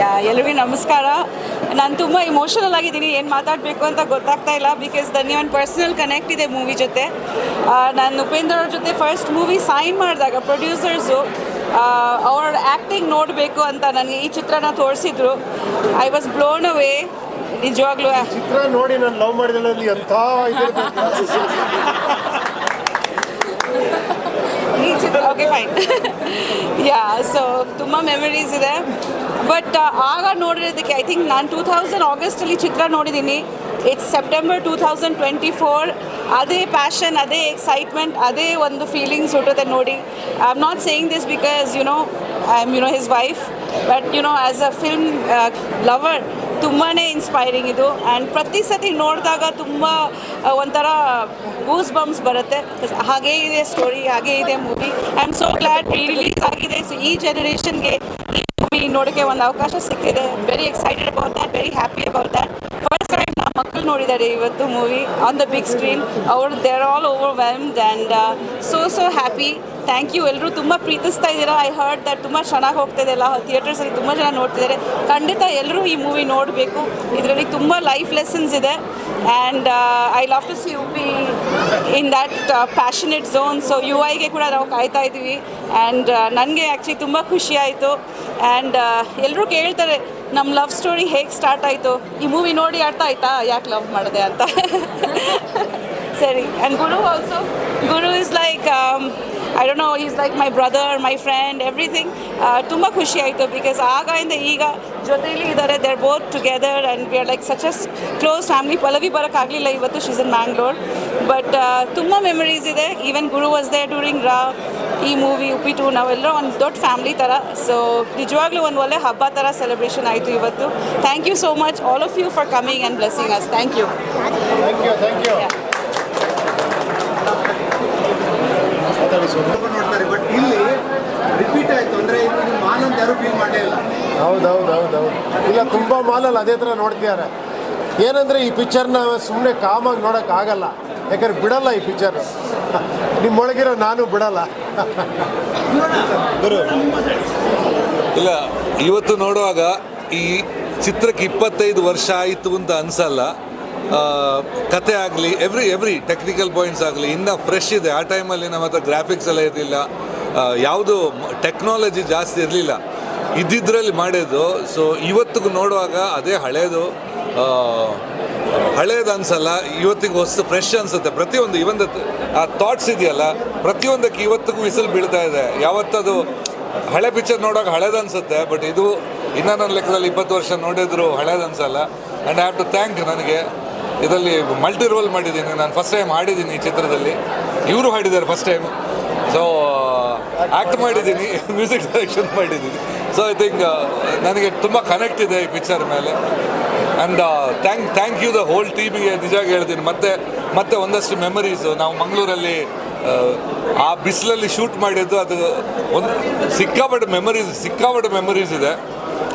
ಯಾ ಎಲ್ರಿಗೂ ನಮಸ್ಕಾರ. ನಾನು ತುಂಬ ಇಮೋಷನಲ್ ಆಗಿದ್ದೀನಿ ಏನು ಮಾತಾಡಬೇಕು ಅಂತ ಗೊತ್ತಾಗ್ತಾ ಇಲ್ಲ ಬಿಕಾಸ್ ದನ್ನಿ ಒಂದು ಪರ್ಸನಲ್ ಕನೆಕ್ಟ್ ಇದೆ ಮೂವಿ ಜೊತೆ. ನಾನು ಉಪೇಂದ್ರ ಅವ್ರ ಜೊತೆ ಫಸ್ಟ್ ಮೂವಿ ಸೈನ್ ಮಾಡಿದಾಗ ಪ್ರೊಡ್ಯೂಸರ್ಸು ಅವ್ರ ಆ್ಯಕ್ಟಿಂಗ್ ನೋಡಬೇಕು ಅಂತ ನನಗೆ ಈ ಚಿತ್ರನ ತೋರಿಸಿದ್ರು. ಐ ವಾಸ್ ಬ್ಲೋನ್ ಅವೇ ನಿಜವಾಗ್ಲೂ ಚಿತ್ರ ನೋಡಿ ನಾನು ಲವ್ ಮಾಡಿದಲ್ಲಿ ಎಂಥ ಇದಿರ್ಬೇಕು. ಈ ಚಿತ್ರ ಓಕೆ ಫೈನ್ ಯಾ ಸೊ ತುಂಬ ಮೆಮರೀಸ್ ಇದೆ. ಬಟ್ ಆಗ ನೋಡಿರೋದಕ್ಕೆ ಐ ಥಿಂಕ್ ನಾನು ಟೂ ತೌಸಂಡ್ ಆಗಸ್ಟಲ್ಲಿ ಚಿತ್ರ ನೋಡಿದ್ದೀನಿ. It's September two thousand twenty four ಅದೇ ಪ್ಯಾಷನ್ ಅದೇ ಎಕ್ಸೈಟ್ಮೆಂಟ್ ಅದೇ ಒಂದು ಫೀಲಿಂಗ್ಸ್ ಹುಟ್ಟುತ್ತೆ ನೋಡಿ. I am not saying this because you know I am you know his wife but you know as a film lover ತುಂಬಾ ಇನ್ಸ್ಪೈರಿಂಗ್ ಇದು. And ಪ್ರತಿ ಸತಿ ನೋಡಿದಾಗ ತುಂಬ ಆ, ಒಂಥರ ಗೂಸ್ ಬಂಪ್ಸ್ ಬರುತ್ತೆ. ಹಾಗೇ ಇದೆ ಸ್ಟೋರಿ ಹಾಗೇ ಇದೆ movie I am so glad release ಆಗಿದೆ. ಸೊ ಈ ಜನರೇಷನ್ಗೆ ಮೂವಿ ನೋಡೋಕ್ಕೆ ಒಂದು ಅವಕಾಶ ಸಿಕ್ಕಿದೆ. Very excited about that very happy about that first time ನಮ್ಮ ಮಕ್ಕಳು ನೋಡಿದ್ದಾರೆ ಇವತ್ತು movie on the big screen ಅವರು they're all overwhelmed and so so happy thank you. ಎಲ್ಲರೂ ತುಂಬ ಪ್ರೀತಿಸ್ತಾ ಇದ್ದೀರಾ? ಐ ಹರ್ಡ್ ದಟ್ ತುಂಬ ಚೆನ್ನಾಗಿ ಹೋಗ್ತಿದೆ ಎಲ್ಲ ಥಿಯೇಟರ್ಸಲ್ಲಿ ತುಂಬ ಜನ ನೋಡ್ತಿದ್ದಾರೆ. ಖಂಡಿತ ಎಲ್ಲರೂ ಈ ಮೂವಿ ನೋಡಬೇಕು. ಇದರಲ್ಲಿ ತುಂಬ ಲೈಫ್ ಲೆಸನ್ಸ್ ಇದೆ. And I love to see you P in that passionate zone so you ಐಗೆ ಕೂಡ ನಾವು ಕಾಯ್ತಾ ಇದ್ದೀವಿ. ಆ್ಯಂಡ್ ನನಗೆ ಆ್ಯಕ್ಚುಲಿ ತುಂಬ ಖುಷಿ ಆಯಿತು. ಆ್ಯಂಡ್ ಎಲ್ಲರೂ ಕೇಳ್ತಾರೆ ನಮ್ಮ ಲವ್ ಸ್ಟೋರಿ ಹೇಗೆ ಸ್ಟಾರ್ಟ್ ಆಯಿತು? ಈ ಮೂವಿ ನೋಡಿ ಅರ್ಥ ಆಯ್ತಾ? ಯಾಕೆ ಲವ್ ಮಾಡಿದೆ ಅಂತ? ಸರಿ. And Guru also Guru is like I don't know is like my brother my friend everything ತುಂಬ ಖುಷಿ ಆಯಿತು ಬಿಕಾಸ್ ಆಗಿಂದ ಈಗ ಜೊತೆಯಲ್ಲಿ ಇದ್ದಾರೆ they're both together and we are like such as close family Pallavi ಬರೋಕ್ಕಾಗಲಿಲ್ಲ ಇವತ್ತು ಶೀಸ್ ಇನ್ ಮ್ಯಾಂಗ್ಳೂರ್ ಬಟ್ ತುಂಬ memories ಇದೆ. Even Guru was they during ರಾ ಈ ಮೂವಿ ಉಪ್ಪಿಟ್ಟು ನಾವೆಲ್ಲರೂ ಒಂದು ದೊಡ್ಡ ಫ್ಯಾಮಿಲಿ ಥರ ಸೊ ನಿಜವಾಗ್ಲೂ ಒಂದು ಒಳ್ಳೆ ಹಬ್ಬ ಥರ ಸೆಲೆಬ್ರೇಷನ್ ಆಯಿತು ಇವತ್ತು. Thank you so much all of you for coming and blessing us thank you ಸುಮ್ಮನೆ ನೋಡ್ತಾರೆ ಬಟ್ ಇಲ್ಲಿ ರಿಪೀಟ್ ಆಯ್ತು ಅಂದ್ರೆ ಮಾಲ್ ಅಂತ ಯಾರು ಫೀಲ್ ಮಾಡೇ ಇಲ್ಲ. ಹೌದು ಹೌದು ಹೌದು ಹೌದು ಇಲ್ಲ ತುಂಬ ಮಾಲಲ್ಲಿ ಅದೇ ಥರ ನೋಡ್ತಿದ್ದಾರೆ. ಏನಂದರೆ ಈ ಪಿಕ್ಚರ್ನ ಸುಮ್ಮನೆ ಕಾಮಾಗಿ ನೋಡೋಕ್ಕಾಗಲ್ಲ ಯಾಕಂದ್ರೆ ಬಿಡಲ್ಲ ಈ ಪಿಕ್ಚರು ನಿಮ್ಮೊಳಗಿರೋ ನಾನು ಬಿಡಲ್ಲ. ಇಲ್ಲ ಇವತ್ತು ನೋಡುವಾಗ ಈ ಚಿತ್ರಕ್ಕೆ ಇಪ್ಪತ್ತೈದು ವರ್ಷ ಆಯಿತು ಅಂತ ಅನ್ಸಲ್ಲ. ಕತೆ ಆಗಲಿ ಎವ್ರಿ ಎವ್ರಿ ಟೆಕ್ನಿಕಲ್ ಪಾಯಿಂಟ್ಸ್ ಆಗಲಿ, ಇನ್ನೂ ಫ್ರೆಶ್ ಇದೆ. ಆ ಟೈಮಲ್ಲಿ ನಮ್ಮ ಹತ್ರ ಗ್ರಾಫಿಕ್ಸ್ ಎಲ್ಲ ಇರಲಿಲ್ಲ. ಯಾವುದು ಟೆಕ್ನಾಲಜಿ ಜಾಸ್ತಿ ಇರಲಿಲ್ಲ. ಇದ್ದಿದ್ರಲ್ಲಿ ಮಾಡಿದ್ದು. ಸೊ ಇವತ್ತಿಗೂ ನೋಡುವಾಗ ಅದೇ ಹಳೇದು. ಹಳೇದು ಅನ್ಸಲ್ಲ, ಇವತ್ತಿಗೆ ಹೊಸ ಫ್ರೆಶ್ ಅನ್ಸುತ್ತೆ. ಪ್ರತಿಯೊಂದು ಇವೊಂದು ಆ ಥಾಟ್ಸ್ ಇದೆಯಲ್ಲ, ಪ್ರತಿಯೊಂದಕ್ಕೆ ಇವತ್ತಿಗೂ ವಿಸಿಲ್ ಬೀಳ್ತಾ ಇದೆ. ಯಾವತ್ತದು ಹಳೆ ಪಿಕ್ಚರ್ ನೋಡೋಕೆ ಹಳೇದು ಅನ್ಸುತ್ತೆ ಬಟ್ ಇದು ಇನ್ನೊಂದು ಲೆಕ್ಕದಲ್ಲಿ ಇಪ್ಪತ್ತು ವರ್ಷ ನೋಡಿದ್ರು ಹಳೇದು ಅನ್ಸಲ್ಲ. And I have to thank ನನಗೆ ಇದರಲ್ಲಿ ಮಲ್ಟಿ ರೋಲ್ ಮಾಡಿದ್ದೀನಿ. ನಾನು ಫಸ್ಟ್ ಟೈಮ್ ಹಾಡಿದ್ದೀನಿ ಈ ಚಿತ್ರದಲ್ಲಿ. ಇವರು ಹಾಡಿದ್ದಾರೆ ಫಸ್ಟ್ ಟೈಮ್ ಸೊ ಆ್ಯಕ್ಟ್ ಮಾಡಿದ್ದೀನಿ ಮ್ಯೂಸಿಕ್ ಡೈರೆಕ್ಷನ್ ಮಾಡಿದ್ದೀನಿ. ಸೊ ಐ ಥಿಂಕ್ ನನಗೆ ತುಂಬ ಕನೆಕ್ಟ್ ಇದೆ ಈ ಪಿಕ್ಚರ್ ಮೇಲೆ. And thank thank you the whole ಟೀಮಿಗೆ ನಿಜ ಹೇಳ್ತೀನಿ. ಮತ್ತೆ ಮತ್ತೆ ಒಂದಷ್ಟು ಮೆಮರೀಸು ನಾವು ಮಂಗಳೂರಲ್ಲಿ, ಆ ಬಿಸಿಲಲ್ಲಿ ಶೂಟ್ ಮಾಡಿದ್ದು ಅದು ಒಂದು ಸಿಕ್ಕಾಪಟ್ಟೆ ಮೆಮರೀಸ್ ಸಿಕ್ಕಾಪಟ್ಟೆ ಮೆಮರೀಸ್ ಇದೆ.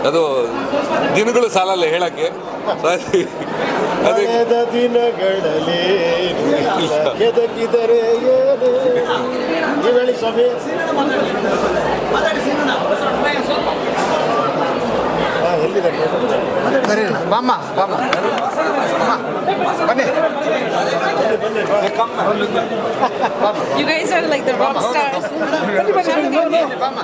ಅದು ದಿನಗಳು ಸಾಲಲ್ಲ ಹೇಳೋಕ್ಕೆ. ಕಳೆದ ದಿನಗಳಲ್ಲಿ ಕೆದಕಿದರೆ ಏನೇ? ನೀವು ಹೇಳಿ ಸ್ವಾಮಿ. ಹಾಂ ಎಲ್ಲಿದೆ? ಸರಿ ಬಾಮ್ಮ ಬಾಮ್ಮ. ಬನ್ನಿ. You guys are like the rock stars. ಬಾಮ್ಮ.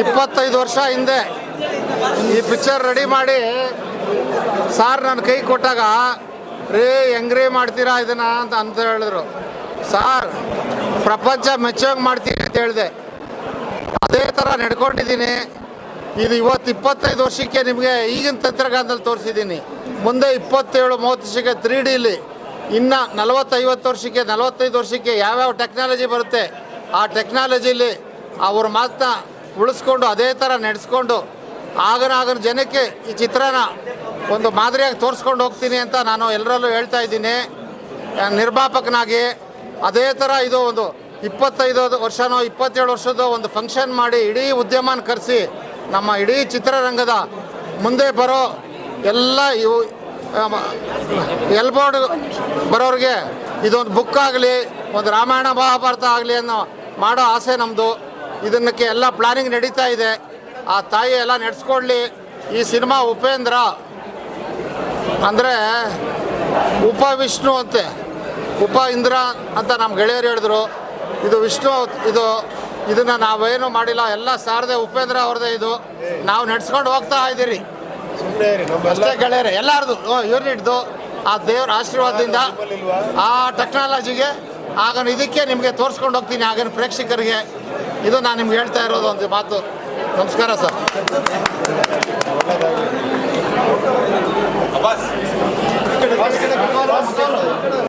ಇಪ್ಪತ್ತೈದು ವರ್ಷ ಹಿಂದೆ ಈ ಪಿಕ್ಚರ್ ರೆಡಿ ಮಾಡಿ ಸಾರ್ ನನ್ನ ಕೈ ಕೊಟ್ಟಾಗ, ರೇ, ಹೆಂಗ್ರೇ ಮಾಡ್ತೀರಾ ಇದನ್ನ? ಅಂತ ಅಂತ ಹೇಳಿದ್ರು. ಸಾರ್, ಪ್ರಪಂಚ ಮೆಚ್ಚೋಂಗೆ ಮಾಡ್ತೀನಿ ಅಂತ ಹೇಳಿದೆ. ಅದೇ ಥರ ನಡ್ಕೊಂಡಿದ್ದೀನಿ. ಇದು ಇವತ್ತು ಇಪ್ಪತ್ತೈದು ವರ್ಷಕ್ಕೆ ನಿಮಗೆ ಈಗಿನ ತಂತ್ರಜ್ಞಾನದಲ್ಲಿ ತೋರಿಸಿದ್ದೀನಿ. ಮುಂದೆ ಇಪ್ಪತ್ತೇಳು ಮೂವತ್ತು ವರ್ಷಕ್ಕೆ ತ್ರೀ ಡಿಲಿ ಇನ್ನು ನಲವತ್ತೈವತ್ತು ವರ್ಷಕ್ಕೆ, ನಲವತ್ತೈದು ವರ್ಷಕ್ಕೆ ಯಾವ್ಯಾವ ಟೆಕ್ನಾಲಜಿ ಬರುತ್ತೆ, ಆ ಟೆಕ್ನಾಲಜಿಲಿ ಅವ್ರ ಮಾತನ್ನ ಉಳಿಸ್ಕೊಂಡು ಅದೇ ಥರ ನಡೆಸ್ಕೊಂಡು ಆಗನ ಆಗನ ಜನಕ್ಕೆ ಈ ಚಿತ್ರನ ಒಂದು ಮಾದರಿಯಾಗಿ ತೋರಿಸ್ಕೊಂಡು ಹೋಗ್ತೀನಿ ಅಂತ ನಾನು ಎಲ್ಲರಲ್ಲೂ ಹೇಳ್ತಾ ಇದ್ದೀನಿ. ನಿರ್ಮಾಪಕನಾಗಿ ಅದೇ ಥರ ಇದು ಒಂದು ಇಪ್ಪತ್ತೈದು ವರ್ಷನೋ ಇಪ್ಪತ್ತೇಳು ವರ್ಷದ ಒಂದು ಫಂಕ್ಷನ್ ಮಾಡಿ ಇಡೀ ಉದ್ಯಮನ ಕರೆಸಿ ನಮ್ಮ ಇಡೀ ಚಿತ್ರರಂಗದ ಮುಂದೆ ಬರೋ ಎಲ್ಲ ಇವು ಎಲ್ಬೋರ್ಡ್ ಬರೋರಿಗೆ ಇದೊಂದು ಬುಕ್ ಆಗಲಿ, ಒಂದು ರಾಮಾಯಣ ಮಹಾಭಾರತ ಆಗಲಿ ಅನ್ನೋ ಮಾಡೋ ಆಸೆ ನಮ್ಮದು ಇದನ್ನಕ್ಕೆ ಎಲ್ಲ ಪ್ಲಾನಿಂಗ್ ನಡೀತಾ ಇದೆ. ಆ ತಾಯಿ ಎಲ್ಲ ನಡೆಸ್ಕೊಳ್ಳಿ ಈ ಸಿನಿಮಾ ಉಪೇಂದ್ರ ಅಂದರೆ ಉಪ ವಿಷ್ಣು ಅಂತೆ. ಉಪ ಇಂದ್ರ ಅಂತ ನಮ್ಮ ಗೆಳೆಯರು ಹೇಳಿದ್ರು. ಇದು ವಿಷ್ಣು ಇದು ಇದನ್ನು ನಾವೇನು ಮಾಡಿಲ್ಲ ಎಲ್ಲ ಸಾರದೆ ಉಪೇಂದ್ರ ಅವ್ರದೇ ಇದು. ನಾವು ನಡ್ಸ್ಕೊಂಡು ಹೋಗ್ತಾ ಇದ್ದೀರಿ. ಅಷ್ಟೇ ಗೆಳೆಯರೆ ಎಲ್ಲಾರ್ದು. ಇವ್ರನ್ನ ಹಿಡ್ದು ಆ ದೇವ್ರ ಆಶೀರ್ವಾದದಿಂದ ಆ ಟೆಕ್ನಾಲಜಿಗೆ ಆಗ ಇದಕ್ಕೆ ನಿಮಗೆ ತೋರಿಸ್ಕೊಂಡು ಹೋಗ್ತೀನಿ ಆಗಿನ ಪ್ರೇಕ್ಷಕರಿಗೆ. ಇದು ನಾನು ನಿಮ್ಗೆ ಹೇಳ್ತಾ ಇರೋದು ಒಂದು ಮಾತು. ನಮಸ್ಕಾರ ಸರ್. ಒಳ್ಳೇದಾಗಲಿ.